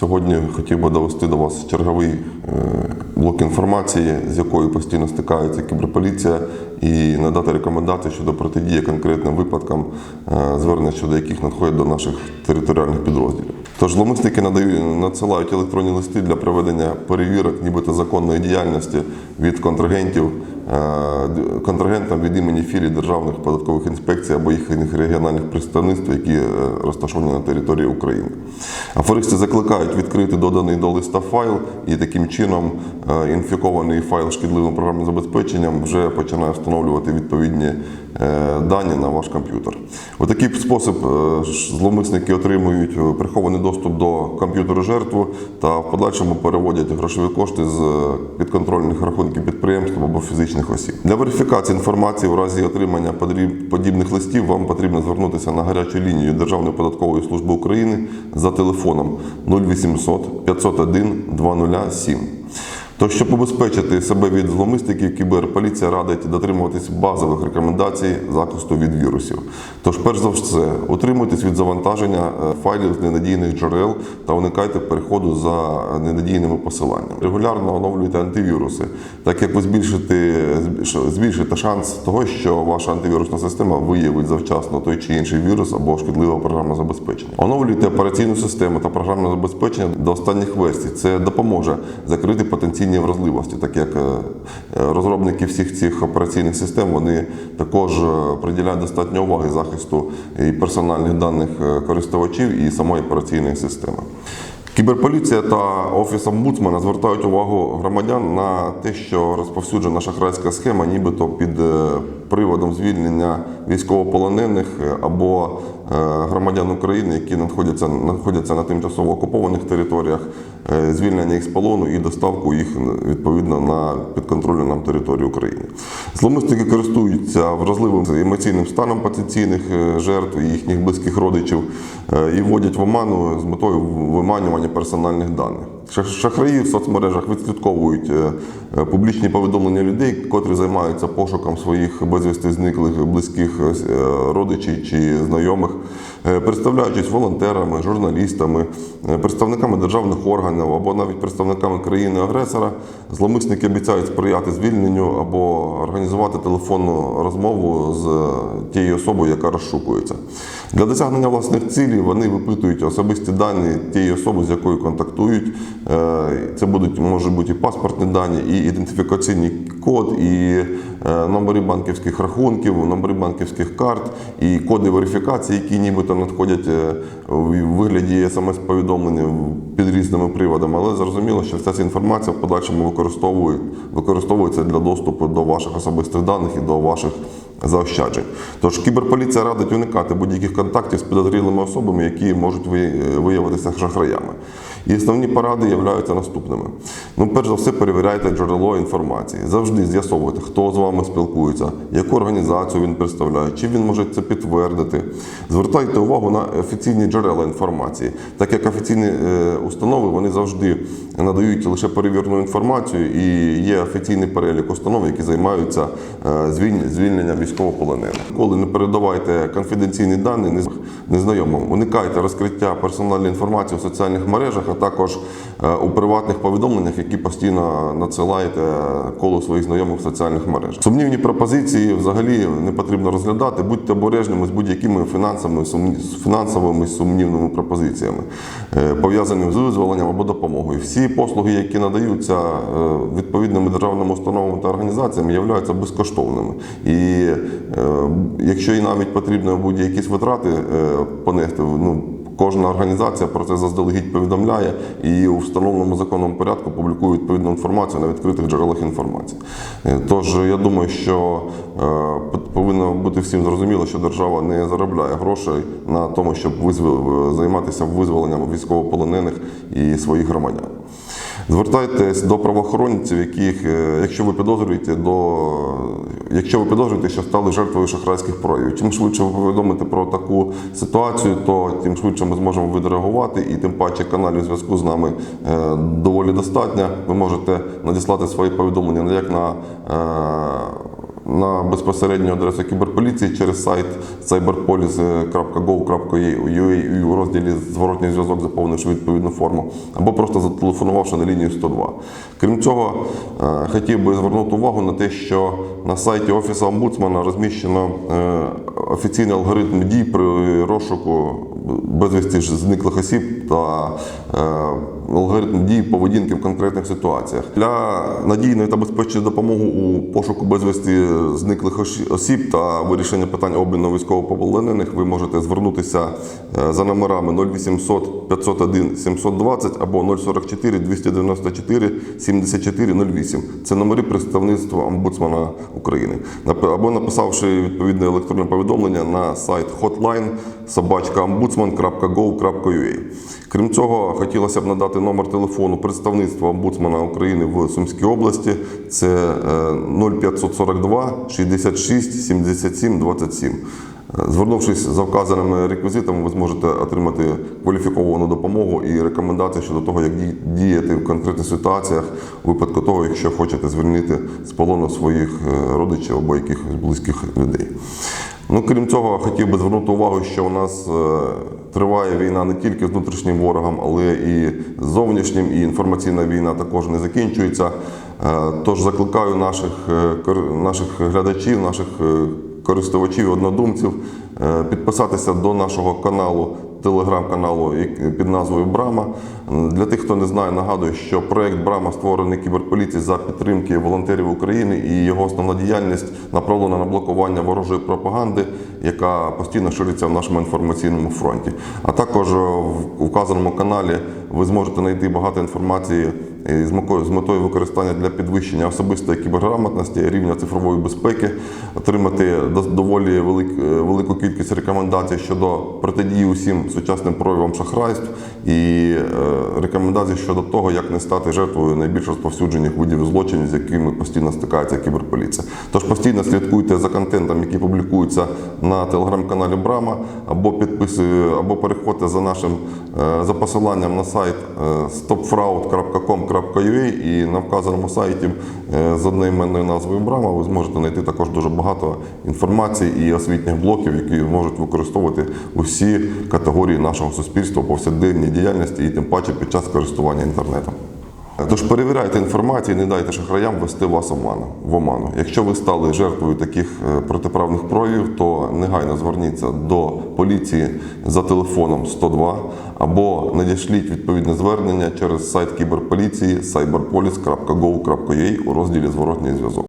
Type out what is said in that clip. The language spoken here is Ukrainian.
Сьогодні хотів би довести до вас черговий е, блок інформації, з якою постійно стикається кіберполіція, і надати рекомендації щодо протидії конкретним випадкам, е, звернення щодо яких надходять до наших територіальних підрозділів. Тож зловмисники надають надсилають електронні листи для проведення перевірок, нібито законної діяльності від контрагентів е, контрагентам від імені філій державних податкових інспекцій або їхніх регіональних представництв, які е, розташовані на території України. Аферисти закликають відкрити доданий до листа файл, і таким чином інфікований файл шкідливим програмним забезпеченням вже починає встановлювати відповідні е, дані на ваш комп'ютер. У такий спосіб е, ж зловмисники отримують е, прихований доступ до комп'ютеру жертву та в подальшому переводять грошові кошти з підконтрольних рахунків підприємств або фізичних осіб. Для верифікації інформації в разі отримання подібних листів вам потрібно звернутися на гарячу лінію Державної податкової служби України за телефоном 0800 501 207. Тож, щоб убезпечити себе від зловмисників, кіберполіція радить дотримуватись базових рекомендацій захисту від вірусів. Тож, перш за все, утримуйтесь від завантаження е, файлів з ненадійних джерел та уникайте переходу за ненадійними посиланнями. Регулярно оновлюйте антивіруси, так як ви збільшите, збільшите шанс того, що ваша антивірусна система виявить завчасно той чи інший вірус або шкідливе програмне забезпечення. Оновлюйте операційну систему та програмне забезпечення до останніх версій. Це допоможе закрити потенційні вразливості, так як е, е, розробники всіх цих операційних систем вони також е, приділяють достатньо уваги захисту і персональних даних користувачів і самої операційної системи. Кіберполіція та офіс омбудсмена звертають увагу громадян на те, що розповсюджена шахрайська схема, нібито під приводом звільнення військовополонених або громадян України, які знаходяться, знаходяться на тимчасово окупованих територіях, е, звільнення їх з полону і доставку їх відповідно на підконтрольну нам територію України. Зломисники користуються вразливим емоційним станом потенційних е, жертв і їхніх близьких родичів е, і вводять в оману з метою виманювання персональних даних. Шах- Шахраї в соцмережах відслідковують е, е, публічні повідомлення людей, котрі займаються пошуком своїх безвісти зниклих близьких е, родичів чи знайомих, представляючись волонтерами, журналістами, представниками державних органів або навіть представниками країни-агресора. Зловмисники обіцяють сприяти звільненню або організувати телефонну розмову з тією особою, яка розшукується. Для досягнення власних цілей вони випитують особисті дані тієї особи, з якою контактують. Е, Це будуть можуть бути і паспортні дані, і ідентифікаційний код, і е, номери банківських рахунків, номери банківських карт, і коди верифікації, які нібито надходять е, в вигляді смс-повідомлення під різними приводами. Але зрозуміло, що вся ця інформація в подальшому використовується для доступу до ваших особистих даних і до ваших заощаджень. Тож кіберполіція радить уникати будь-яких контактів з підозрілими особами, які можуть виявитися шахраями. І основні поради являються наступними. Ну, перш за все, перевіряйте джерело інформації. Завжди з'ясовуйте, хто з вами спілкується, яку організацію він представляє, чи він може це підтвердити. Звертайте увагу на офіційні джерела інформації, так як офіційні е, установи вони завжди надають лише перевірену інформацію, і є офіційний перелік установ, які займаються е, звільненням військовополонених. Коли не передавайте конфіденційні дані нез- незнайомим, уникайте розкриття персональної інформації у соціальних мережах, також е, у приватних повідомленнях, які постійно надсилаєте колу своїх знайомих в соціальних мережах. Сумнівні пропозиції взагалі не потрібно розглядати. Будьте обережними з будь-якими фінансовими фінансовими сумнівними пропозиціями, е, пов'язаними з визволенням або допомогою. Всі послуги, які надаються е, відповідними державними установами та організаціями, являються безкоштовними. І якщо і навіть потрібно будь якісь витрати понести, ну Кожна організація про це заздалегідь повідомляє і у встановленому законному порядку публікує відповідну інформацію на відкритих джерелах інформації. Е, Тож я думаю, що е, повинно бути всім зрозуміло, що держава не заробляє грошей на тому, щоб займатися визволенням військовополонених і своїх громадян. Звертайтесь до правоохоронців, яких, е, якщо ви підозрюєте, до якщо ви підозрюєте, що стали жертвою шахрайських проявів. Чим швидше ви повідомите про таку ситуацію, то тим швидше ми зможемо відреагувати, і тим паче каналів зв'язку з нами е, доволі достатньо. Ви можете надіслати свої повідомлення як на е, на безпосередню адресу кіберполіції через сайт cyberpolice.gov.ua у розділі Зворотній зв'язок, заповнивши відповідну форму, або просто зателефонувавши на лінію 102. Крім цього, е, хотів би звернути увагу на те, що на сайті Офісу омбудсмана розміщено е, офіційний алгоритм дій при розшуку безвісти ж зниклих осіб та е, алгоритм дій поведінки в конкретних ситуаціях. Для надійної та безпечної допомоги у пошуку безвісти зниклих осіб та вирішення питань обміну військовополонених ви можете звернутися е, за номерами 0800 501 720 або 044 294 74 08. Це номери представництва омбудсмана України. Або написавши відповідне електронне повідомлення на сайт hotline собачкаомбудсман.gov.ua. Крім цього, хотілося б надати номер телефону представництва омбудсмана України в Сумській області. Це е, 0542 66 77 27. Е, Звернувшись за вказаними реквізитами, ви зможете отримати кваліфіковану допомогу і рекомендації щодо того, як діяти в конкретних ситуаціях у випадку того, якщо хочете звільнити з полону своїх е, родичів або якихось близьких людей. Ну, крім цього, хотів би звернути увагу, що у нас е, триває війна не тільки з внутрішнім ворогом, але і з зовнішнім, і інформаційна війна також не закінчується. Е, Тож закликаю наших, е, наших глядачів, наших користувачів, однодумців підписатися до нашого каналу, телеграм-каналу під назвою Брама. Для тих, хто не знає, нагадую, що проект Брама створений кіберполіції за підтримки волонтерів України, і його основна діяльність направлена на блокування ворожої пропаганди, яка постійно шириться в нашому інформаційному фронті. А також в указаному каналі ви зможете знайти багато інформації з метою, використання для підвищення особистої кіберграмотності, рівня цифрової безпеки, отримати доволі е, велику кількість рекомендацій щодо протидії усім сучасним проявам шахрайств і е, рекомендацій щодо того, як не стати жертвою найбільш розповсюджених видів злочинів, з якими постійно стикається кіберполіція. Тож постійно слідкуйте за контентом, який публікується на телеграм-каналі Брама, або підписуйте, або переходьте за нашим е, за посиланням на сайт е, stopfraud.com.ua і на вказаному сайті е, з одноіменною назвою Брама ви зможете знайти також дуже багато інформації і освітніх блоків, які можуть використовувати усі категорії нашого суспільства повсякденній діяльності і тим паче під час користування інтернетом. Тож перевіряйте інформацію, не дайте шахраям вести вас оману, в оману. Якщо ви стали жертвою таких е, протиправних проявів, то негайно зверніться до поліції за телефоном 102 або надішліть відповідне звернення через сайт кіберполіції cyberpolice.gov.ua у розділі Зворотній зв'язок.